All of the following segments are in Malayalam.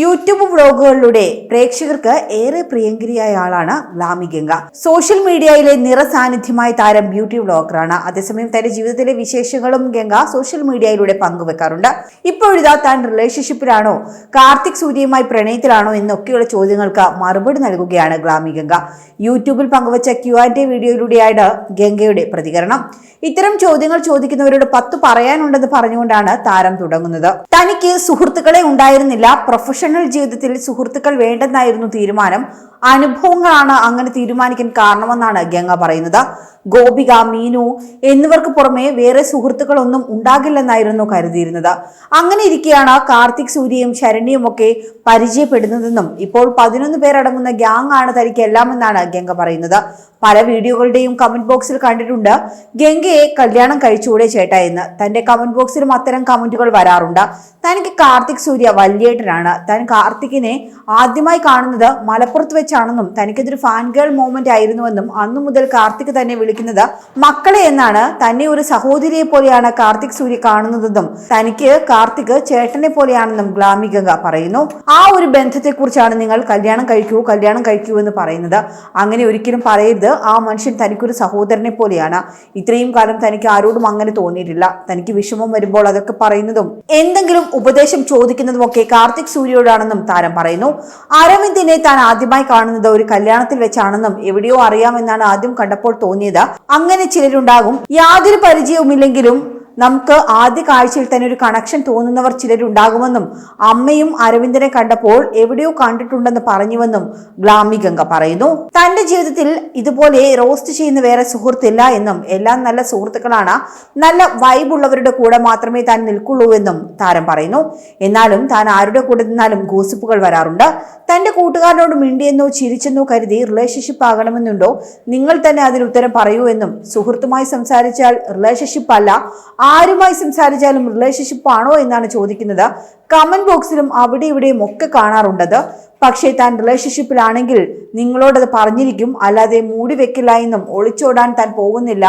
യൂട്യൂബ് വ്ളോഗുകളിലൂടെ പ്രേക്ഷകർക്ക് ഏറെ പ്രിയങ്കരിയായ ആളാണ് ഗ്ലാമി ഗംഗ. സോഷ്യൽ മീഡിയയിലെ നിറസാന്നിധ്യമായ താരം ബ്യൂട്ടി വ്ളോഗറാണ്. അതേസമയം തന്റെ ജീവിതത്തിലെ വിശേഷങ്ങളും ഗംഗ സോഷ്യൽ മീഡിയയിലൂടെ പങ്കുവെക്കാറുണ്ട്. ഇപ്പോഴിതാ താൻ റിലേഷൻഷിപ്പിലാണോ കാർത്തിക് സൂര്യയുമായി പ്രണയത്തിലാണോ എന്നൊക്കെയുള്ള ചോദ്യങ്ങൾക്ക് മറുപടി നൽകുകയാണ് ഗ്ലാമി ഗംഗ. യൂട്യൂബിൽ പങ്കുവച്ച ക്യു ആൻഡ് എ വീഡിയോയിലൂടെയാണ് ഗംഗയുടെ പ്രതികരണം. ഇത്തരം ചോദ്യങ്ങൾ ചോദിക്കുന്നവരോട് പത്ത് പറയാനുണ്ടെന്ന് പറഞ്ഞുകൊണ്ടാണ് താരം തുടങ്ങുന്നത്. തനിക്ക് സുഹൃത്തുക്കളെ ഉണ്ടായിരുന്നില്ല പ്രൊഫഷണൽ ജീവിതത്തിൽ സുഹൃത്തുക്കൾ വേണ്ടെന്നായിരുന്നു തീരുമാനം. അനുഭവങ്ങളാണ് അങ്ങനെ തീരുമാനിക്കാൻ കാരണമെന്നാണ് ഗംഗ പറയുന്നത്. ഗോപിക മീനു എന്നിവർക്ക് പുറമെ വേറെ സുഹൃത്തുക്കളൊന്നും ഉണ്ടാകില്ലെന്നായിരുന്നു കരുതിയിരുന്നത്. അങ്ങനെ ഇരിക്കെയാണ് കാർത്തിക് സൂര്യയും ശരണ്യയും ഒക്കെ പരിചയപ്പെടുന്നതെന്നും ഇപ്പോൾ പതിനൊന്ന് പേരടങ്ങുന്ന ഗ്യാങ് ആണ് തനിക്ക് എല്ലാമെന്നാണ് ഗംഗ പറയുന്നത്. പല വീഡിയോകളുടെയും കമന്റ് ബോക്സിൽ കണ്ടിട്ടുണ്ട് ഗംഗയെ കല്യാണം കഴിച്ചുകൂടെ ചേട്ടാ എന്ന്. തന്റെ കമന്റ് ബോക്സിലും അത്തരം കമന്റുകൾ വരാറുണ്ട്. തനിക്ക് കാർത്തിക് സൂര്യ വല്യേട്ടനാണ്. താൻ കാർത്തികിനെ ആദ്യമായി കാണുന്നത് മലപ്പുറത്ത് വെച്ചാണെന്നും തനിക്കതൊരു ഫാൻ ഗേൾ മൂവ്മെന്റ് ആയിരുന്നുവെന്നും അന്നു മുതൽ കാർത്തിക് തന്നെ വിളിക്കുന്നത് മക്കളെ എന്നാണ്. തന്നെ ഒരു സഹോദരിയെ പോലെയാണ് കാർത്തിക് സൂര്യ കാണുന്നതെന്നും തനിക്ക് കാർത്തിക് ചേട്ടനെ പോലെയാണെന്നും ഗ്ലാമി ഗംഗ പറയുന്നു. ആ ഒരു ബന്ധത്തെക്കുറിച്ചാണ് നിങ്ങൾ കല്യാണം കഴിക്കൂ കല്യാണം കഴിക്കൂ എന്ന് പറയുന്നത്. അങ്ങനെ ഒരിക്കലും പറയരുത്. ആ മനുഷ്യൻ തനിക്കൊരു സഹോദരനെ പോലെയാണ്. ഇത്രയും കാലം തനിക്ക് ആരോടും അങ്ങനെ തോന്നിയിട്ടില്ല. തനിക്ക് വിഷമം വരുമ്പോൾ അതൊക്കെ പറയുന്നതും എന്തെങ്കിലും ഉപദേശം ചോദിക്കുന്നതും ഒക്കെ കാർത്തിക് സൂര്യയോടാണെന്നും താരം പറയുന്നു. അരവിന്ദിനെ താൻ ആദ്യമായി കാണുന്നത് ഒരു കല്യാണത്തിൽ വെച്ചാണെന്നും എവിടെയോ അറിയാമെന്നാണ് ആദ്യം കണ്ടപ്പോൾ തോന്നിയത്. അങ്ങനെ ചിലരുണ്ടാകും യാതൊരു പരിചയവുമില്ലെങ്കിലും നമുക്ക് ആദ്യ കാഴ്ചയിൽ തന്നെ ഒരു കണക്ഷൻ തോന്നുന്നവർ ചിലരുണ്ടാകുമെന്നും അമ്മയും അരവിന്ദനെ കണ്ടപ്പോൾ എവിടെയോ കണ്ടിട്ടുണ്ടെന്ന് പറഞ്ഞുവെന്നും ഗ്ലാമി ഗംഗ പറയുന്നു. തന്റെ ജീവിതത്തിൽ ഇതുപോലെ റോസ്റ്റ് ചെയ്യുന്ന വേറെ സുഹൃത്തില്ല എന്നും എല്ലാം നല്ല സുഹൃത്തുക്കളാണ് നല്ല വൈബുള്ളവരുടെ കൂടെ മാത്രമേ താൻ നിൽക്കുള്ളൂ എന്നും താരം പറയുന്നു. എന്നാലും താൻ ആരുടെ കൂടെ നിന്നാലും ഗോസിപ്പുകൾ വരാറുണ്ട്. തന്റെ കൂട്ടുകാരനോട് മിണ്ടിയെന്നോ ചിരിച്ചെന്നോ കരുതി റിലേഷൻഷിപ്പ് ആകണമെന്നുണ്ടോ? നിങ്ങൾ തന്നെ അതിന് ഉത്തരം പറയൂ എന്നും സുഹൃത്തുമായി സംസാരിച്ചാൽ റിലേഷൻഷിപ്പ് അല്ല ആരുമായി സംസാരിച്ചാലും റിലേഷൻഷിപ്പ് ആണോ എന്നാണ് ചോദിക്കുന്നത്. കമന്റ് ബോക്സിലും അവിടെ ഇവിടെയും ഒക്കെ കാണാറുണ്ടത് പക്ഷേ താൻ റിലേഷൻഷിപ്പിലാണെങ്കിൽ നിങ്ങളോടത് പറഞ്ഞിരിക്കും. അല്ലാതെ മൂടി വെക്കില്ല എന്നും ഒളിച്ചോടാൻ താൻ പോകുന്നില്ല.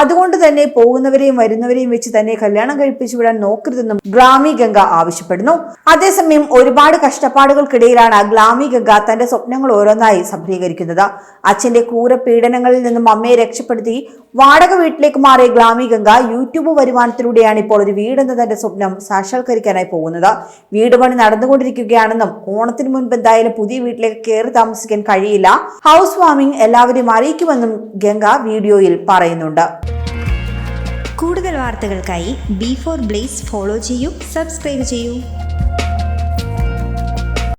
അതുകൊണ്ട് തന്നെ പോകുന്നവരെയും വരുന്നവരെയും വെച്ച് തന്നെ കല്യാണം കഴിപ്പിച്ചു വിടാൻ നോക്കരുതെന്നും ഗ്ലാമി ഗംഗ ആവശ്യപ്പെടുന്നു. അതേസമയം ഒരുപാട് കഷ്ടപ്പാടുകൾക്കിടയിലാണ് ഗ്ലാമി ഗംഗ തന്റെ സ്വപ്നങ്ങൾ ഓരോന്നായി സഫലീകരിക്കുന്നത്. അച്ഛന്റെ ക്രൂര പീഡനങ്ങളിൽ നിന്നും അമ്മയെ രക്ഷപ്പെടുത്തി വാടക വീട്ടിലേക്ക് മാറിയ ഗ്ലാമി ഗംഗ യൂട്യൂബ് വരുമാനത്തിലൂടെയാണ് ഇപ്പോൾ ഒരു വീടെന്ന തന്റെ സ്വപ്നം സാക്ഷാത്കരിക്കാനായി പോകുന്നത്. വീട് പണി നടന്നുകൊണ്ടിരിക്കുകയാണെന്നും ഓണത്തിന് മുൻപ് എന്തായാലും പുതിയ വീട്ടിലേക്ക് കയറി താമസിക്കാൻ കഴിയില്ല. ഹൗസ് വാമിംഗ് എല്ലാവരെയും അറിയിക്കുമെന്നും ഗംഗ വീഡിയോയിൽ പറയുന്നുണ്ട്. കൂടുതൽ വാർത്തകൾക്കായി ബി ഫോർ ബ്ലേസ് ഫോളോ ചെയ്യൂ സബ്സ്ക്രൈബ് ചെയ്യൂ.